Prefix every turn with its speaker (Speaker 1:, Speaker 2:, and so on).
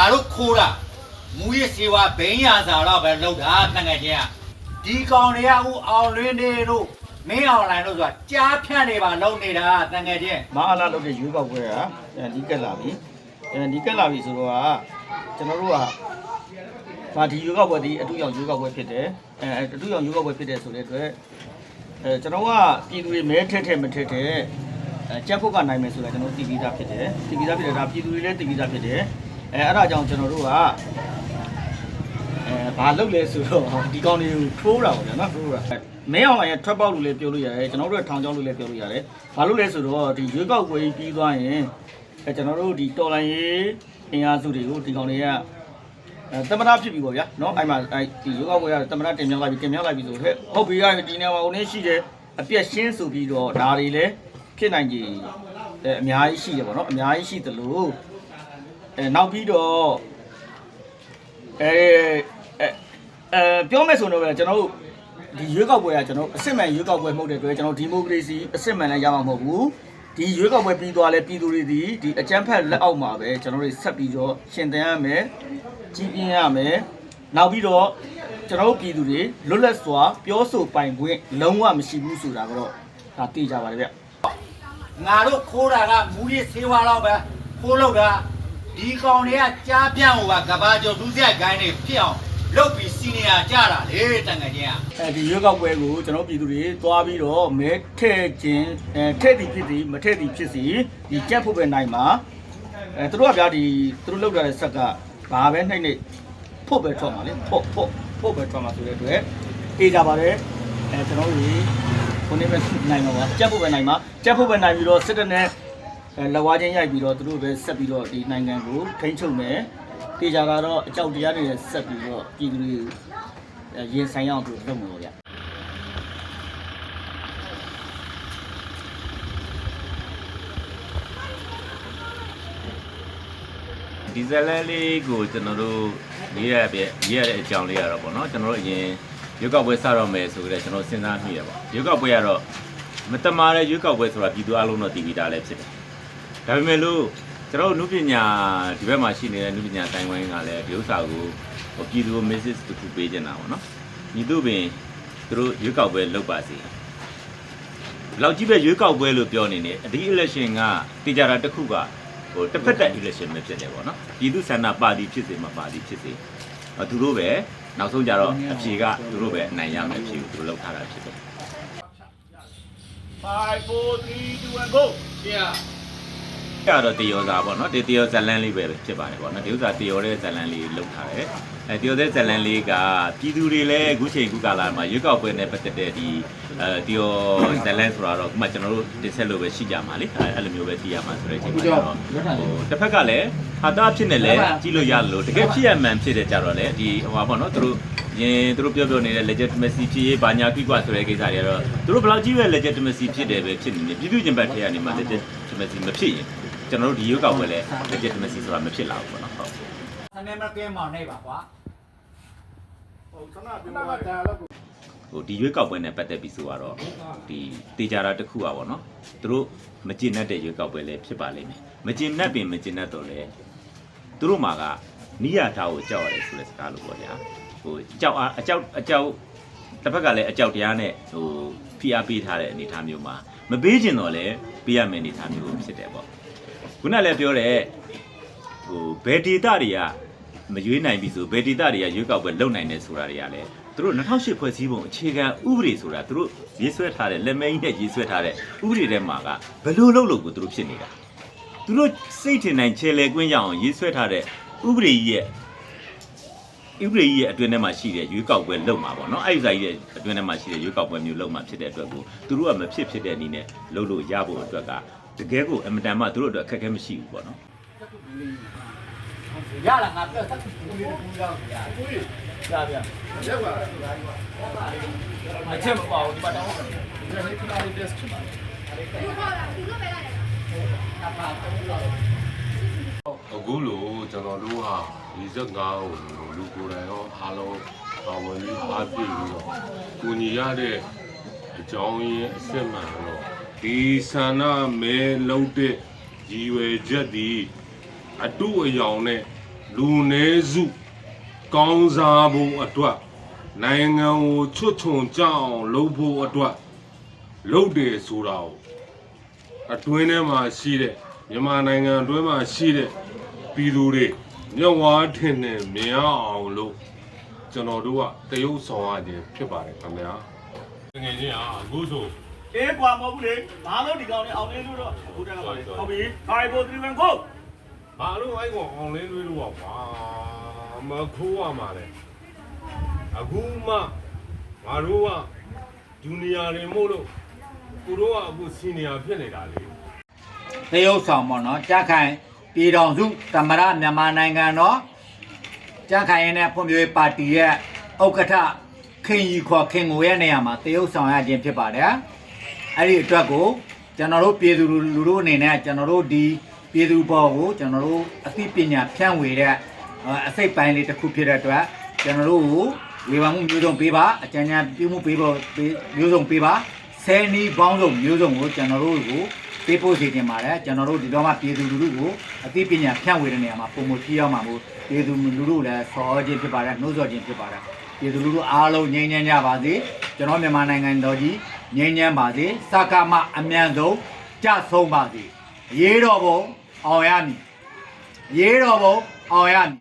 Speaker 1: ငါတို့ခိုးတာမူရစေဝါဘိန်းရာစာတော့ပဲလောက်တာတန်ငယ်ချင်းကဒီကောင်တွေကအခုအောင်လင်းနေတို့မင်းအောင်လိုင်းတို့ဆိုတာကြားဖြန့်နေပါလုံနေတာတန်ငယ်ချင်း
Speaker 2: မအားလာလုပ်တဲ့ရွေးကောက်ပွဲကအဲဒီကက်လာပြီအဲဒီကက်လာပြီဆိုတော့ကကျွန်တော်တို့ကဗာဒီရွေးကောက်ပွဲဒီအတူရောက်ရွေးကောက်ပွဲဖြစ်တယ်အဲအတူရောက်ရွေးကောက်ပွဲဖြစ်တယ်ဆိုတဲ့အတွက်အဲကျွန်တော်ကပြည်သူတွေမဲထက်ထက်မထက်ထက်အဲကြက်ဖို့ကနိုင်မယ်ဆိုတာကျွန်တော်သိပြီးသားဖြစ်တယ်သိပြီးသားဖြစ်တယ်ဒါပြည်သူတွေလည်းသိပြီးသားဖြစ်တယ် အဲအဲ့ဒါကြောင့်ကျွန်တော်တို့ကအဲဘာလုပ်လဲဆိုတော့ဒီကောင်တွေကိုထိုးတာပေါ့ဗျာနော်ထိုးတာမဲအောင်လိုင်းရဲ့ထွက်ပေါက်လို့လည်းပြောလို့ရတယ်ကျွန်တော်တို့ရဲ့ထောင်ချောင်းလို့လည်းပြောလို့ရတယ်ဘာလို့လဲဆိုတော့ဒီရွေးကောက်ပွဲကြီးပြီးသွားရင်အဲကျွန်တော်တို့ဒီတော်လိုင်းရေးအင်အားစုတွေကိုဒီကောင်တွေကအဲတမနာဖြစ်ပြီပေါ့ဗျာနော်အဲ့မှာအဲဒီရွေးကောက်ပွဲကတမနာတင်မြှောက်လိုက်ပြီတင်မြှောက်လိုက်ပြီဆိုဟဲ့ဟုတ်ပြီရတယ်ဒီနေရာမှာဟိုနေ့ရှိတယ်အပြက်ရှင်းဆိုပြီးတော့ဒါတွေလည်းဖြစ်နိုင်ကြီးအဲအများကြီးရှိတယ်ပေါ့နော်အများကြီးရှိသလို အဲနောက်ပြီးတော့အဲအဲအဲပြောမယ်ဆိုတော့ဗျာကျွန်တော်တို့ဒီရွေးကောက်ပွဲကကျွန်တော်အစစ်မှန်ရွေးကောက်ပွဲမဟုတ်တဲ့အတွက်ကျွန်တော်ဒီမိုကရေစီအစစ်မှန်လည်းရမှာမဟုတ်ဘူးဒီရွေးကောက်ပွဲပြီးသွားလဲပြည်သူတွေဒီဒီအကြမ်းဖက်လက်အောက်မှာပဲကျွန်တော်တို့ဆက်ပြီးတော့ရှင်သန်ရမယ်ကြီးပြင်းရမယ်နောက်ပြီးတော့ကျွန်တော်တို့ပြည်သူတွေလွတ်လပ်စွာပြောဆိုပိုင်ခွင့်လုံးဝမရှိဘူးဆိုတာကတော့ဒါသိကြပါတယ်ဗျ
Speaker 1: ငါတို့ခိုးတာကမူရစေဝါတော့ပဲခိုးလို့တာ ဒီကောင်တွေကကြားဖြန့်ဟိုကကဘာကျော်ဒုစရိုက်ကိုင်းတွေဖြစ်အောင်လုပ်ပြီးစီနီယာကြတာလေတန်ငယ်ချင်းက
Speaker 2: အဲဒီရွေးကောက်ပွဲကိုကျွန်တော်ပြည်သူတွေသွားပြီးတော့မဲထဲ့ခြင်းအဲထဲ့သည်ဖြစ်သည်မထဲ့သည်ဖြစ်စီဒီကြက်ဖို့ပဲနိုင်မှာအဲသူတို့ကဗျာဒီသူတို့လောက်လာတဲ့ဆက်ကဘာပဲနှိမ့်နှိမ့်ဖို့ပဲထွက်မှာလေဖို့ဖို့ဖို့ပဲထွက်မှာဆိုတဲ့အတွက်အေးကြပါတယ်အဲကျွန်တော်တို့ခုနေပဲနိုင်မှာပါကြက်ဖို့ပဲနိုင်မှာကြက်ဖို့ပဲနိုင်ပြီးတော့စစ်တပ်နဲ့ အဲလက်ဝါးချင်းရိုက်ပြီးတော့သူတို့ပဲဆက်ပြီးတော့ဒီနိုင်ငံကိုထိန်းချုပ်မယ်တေချာကတော့အကြောက်တရားတွေနဲ့ဆက်ပြီးတော့ပြည်သူတွေအဲရင်ဆိုင်ရအောင်သူလုပ်မှာပေါ့ဗျ
Speaker 3: ဒီဇယ်လန်လေးကိုကျွန်တော်တို့ရေးရပြရေးရတဲ့အကြောင်းလေးရတော့ပေါ့နော်ကျွန်တော်တို့အရင်ရွေးကောက်ပွဲစတော့မယ်ဆိုကြတဲ့ကျွန်တော်စဉ်းစားမိရပါရွေးကောက်ပွဲကတော့မတမာတဲ့ရွေးကောက်ပွဲဆိုတာပြည်သူအလုံးတော့တည်ပြီးသားလည်းဖြစ်တယ် ဒါပေမဲ့လို့ကျွန်တော်တို့နုပညာဒီဘက်မှာရှိနေတဲ့နုပညာတိုင်းဝိုင်းကလည်းဒီဥစ္စာကိုဟိုပြည်သူကို message တစ်ခုပေးချင်တာပေါ့နော်ညီတို့ပင်သူတို့ရွေးကောက်ပွဲလုပ်ပါစေဘယ်လောက်ကြီးပဲရွေးကောက်ပွဲလို့ပြောနေနေအဒီ election ကတည်ကြတာတစ်ခုကဟိုတစ်ဖက်တက် election ပဲဖြစ်တယ်ပေါ့နော်ပြည်သူဆန္ဒပါတီဖြစ်စေမပါတီဖြစ်စေအဲသူတို့ပဲနောက်ဆုံးကြတော့အဖြေကသူတို့ပဲအနိုင်ရမယ်အဖြေကိုသူတို့လောက်ထားတာဖြစ်တယ်
Speaker 2: 5 4 3 2 1 go
Speaker 3: အဲ့တော့တယောစာပေါ့နော်ဒီတယောဇလန်လေးပဲဖြစ်ပါတယ်ပေါ့နော်ဒီဥစ္စာတယောတဲ့ဇလန်လေးလောက်ထားတယ်အဲတယောတဲ့ဇလန်လေးကပြည်သူတွေလည်းအခုချိန်အခုကာလမှာရွေးကောက်ပွဲနဲ့ပတ်သက်တဲ့ဒီအဲတယောဇလန်ဆိုတာတော့အခုမှကျွန်တော်တို့တင်ဆက်လို့ပဲရှိကြမှာလေအဲအဲ့လိုမျိုးပဲသိရမှာဆိုတဲ့အချိန်မှာတော့ဟိုတစ်ဖက်ကလည်းဟာတာဖြစ်နေလဲကြည့်လို့ရလို့တကယ်ဖြစ်ရမှန်ဖြစ်တဲ့ကြတော့လေဒီဟိုပါပေါ့နော်သူတို့ရင်သူတို့ပြောပြောနေတဲ့ legitimacy ဖြစ်ရေးဘာညာကိကွာဆိုတဲ့ကိစ္စတွေကတော့သူတို့ဘယ်လောက်ကြီးပဲ legitimacy ဖြစ်တယ်ပဲဖြစ်နေတယ်ပြည်သူ့ကျင်ဘတ်ထဲကနေမှ legitimacy မဖြစ်ရင် ကျွန်တော်တို့ဒီရွေးကောက်ပွဲလဲ legitimacy ဆိုတာမဖြစ်လာဘူးပေါ့နော်ဟုတ်
Speaker 1: ဆနေမကဲမောင်နေပါကွာ
Speaker 3: ဟိုဒီရွေးကောက်ပွဲနဲ့ပတ်သက်ပြီးဆိုတော့ဒီတေချာတာတစ်ခုอ่ะဗောနော်သူတို့မကျင်တတ်တဲ့ရွေးကောက်ပွဲလည်းဖြစ်ပါလိမ့်မယ်မကျင်တတ်ပင်မကျင်တတ်တော့လေသူတို့မှာကနိယာထားကိုကြောက်ရတယ်ဆိုတဲ့စကားလို့ပေါ့ဗျာဟိုကြောက်အားအကြောက်အကြောက်တစ်ဖက်ကလည်းအကြောက်တရားနဲ့ဟိုဖိအားပေးထားတဲ့အနေအထားမျိုးမှာမပေးကျင်တော့လေပေးရမယ့်အနေအထားမျိုးဖြစ်တယ်ပေါ့ ခုနလည်းပြောတဲ့ဟိုဘယ်ဒေတာတွေကမရွေးနိုင်ပြီဆိုဘယ်ဒေတာတွေကရွေးကောက်ပွဲလုပ်နိုင်တယ်ဆိုတာတွေကလည်းသူတို့2008ဖွဲ့စည်းပုံအခြေခံဥပဒေဆိုတာသူတို့ရေးဆွဲထားတဲ့လက်မဲကြီးနဲ့ရေးဆွဲထားတဲ့ဥပဒေထဲမှာကဘယ်လိုလုပ်လို့ကိုသူတို့ဖြစ်နေတာသူတို့စိတ်ထင်နိုင်ခြေလေကွင်းရအောင်ရေးဆွဲထားတဲ့ဥပဒေကြီးရဲ့ဥပဒေကြီးရဲ့အတွင်းထဲမှာရှိတဲ့ရွေးကောက်ပွဲလုပ်မှာပေါ့နော်အဲ့ဒီစာကြီးရဲ့အတွင်းထဲမှာရှိတဲ့ရွေးကောက်ပွဲမျိုးလုပ်မှာဖြစ်တဲ့အတွက်ကိုသူတို့ကမဖြစ်ဖြစ်တဲ့အနေနဲ့လုပ်လို့ရဖို့အတွက်က တကယ်ကိုအမတန်မှသူတို့အတွက်အခက်အခဲမရှိဘူးပေါ့နော်
Speaker 1: ရလာငါပြောတက်ကူလေးကူရောက်ရ
Speaker 2: ရဗျာမချက်မပါဘူးဒီမှာတောင်းတယ်
Speaker 4: အခုလိုကျွန်တော်တို့ဟာ45ကိုလူကိုယ်တိုင်ရောအားလုံးပါဝင်ပြီးအားပြည့်ပြီးတော့ကိုညီရတဲ့အကြောင်းရင်းအစစ်မှန်တော့ ဒီဆန္ဒမဲလုံးတဲ့ရည်ရွယ်ချက်ဒီအတုအယောင်နဲ့လူနည်းစု ကောင်းစားဖို့အတွက်နိုင်ငံကိုချွတ်ချုံကြအောင်လုပ်ဖို့အတွက်လုပ်တယ်ဆိုတာကိုအတွင်းထဲမှာရှိတဲ့မြန်မာနိုင်ငံအတွင်းမှာရှိတဲ့ပြည်သူတွေမျက်ဝါးထင်ထင်မြင်အောင်လို့ကျွန်တော်တို့ကတရုပ်ဆောင်ရခြင်းဖြစ်ပါတယ်ခင်ဗျာငယ်ချင်းอ่ะအခုဆို
Speaker 2: အေးကွာမဟုတ်ဘူးလေဘာလို့ဒီကောင်လေးအောင်လေးလို့တော့အခုတက်ကပါလေဟုတ်ပြီဟာရီပိုသရီဝန်ကို
Speaker 4: ဘာလို့အဲ့ကောင်အောင်လင်းတွေးလို့อ่ะကွာမခိုးရမှာလေအခုမှငါတို့ကဂျူနီယာတွေမို့လို့သူတို့ကအခုစီနီယာဖြစ်နေတာလေ
Speaker 1: သရုပ်ဆောင်ပေါ့နော်ကြားခိုင်ပြည်တော်စုသမရမြန်မာနိုင်ငံတော်ကြားခိုင်ရဲ့ဖွံ့ဖြိုးရေးပါတီရဲ့ဥက္ကဋ္ဌခင်ကြီးခေါ်ခင်ငိုရဲ့နေရာမှာသရုပ်ဆောင်ရခြင်းဖြစ်ပါတယ် အဲ့ဒီအတွက်ကိုကျွန်တော်တို့ပြည်သူလူထုအနေနဲ့ကျွန်တော်တို့ဒီပြည်သူဘော်ကိုကျွန်တော်တို့အသိပညာဖြန့်ဝေတဲ့အစိတ်ပိုင်းလေးတစ်ခုဖြစ်တဲ့အတွက်ကျွန်တော်တို့ကိုဝေဖန်မှုမျိုးစုံပေးပါအကြံဉာဏ်ပြုမှုပေးဖို့မျိုးစုံပေးပါဆယ်နီးပေါင်းစုံမျိုးစုံကိုကျွန်တော်တို့ကိုပေးပို့စီခြင်းပါတယ်ကျွန်တော်တို့ဒီတော့မှပြည်သူလူထုကိုအသိပညာဖြန့်ဝေတဲ့နေရာမှာပုံမကြည့်အောင်မှာမို့ပြည်သူလူထုလည်းဆော်ခြင်းဖြစ်ပါတယ်နှိုးဆော်ခြင်းဖြစ်ပါတယ်ပြည်သူလူထုအားလုံးငြိမ်းချမ်းကြပါစေကျွန်တော်မြန်မာနိုင်ငံတော်ကြီး ငြိမ်းချမ်းပါစေစကားမအမြန်ဆုံးကြဆုံးပါစေအရေးတော်ပုံအောင်ရမည်အရေးတော်ပုံအောင်ရမည်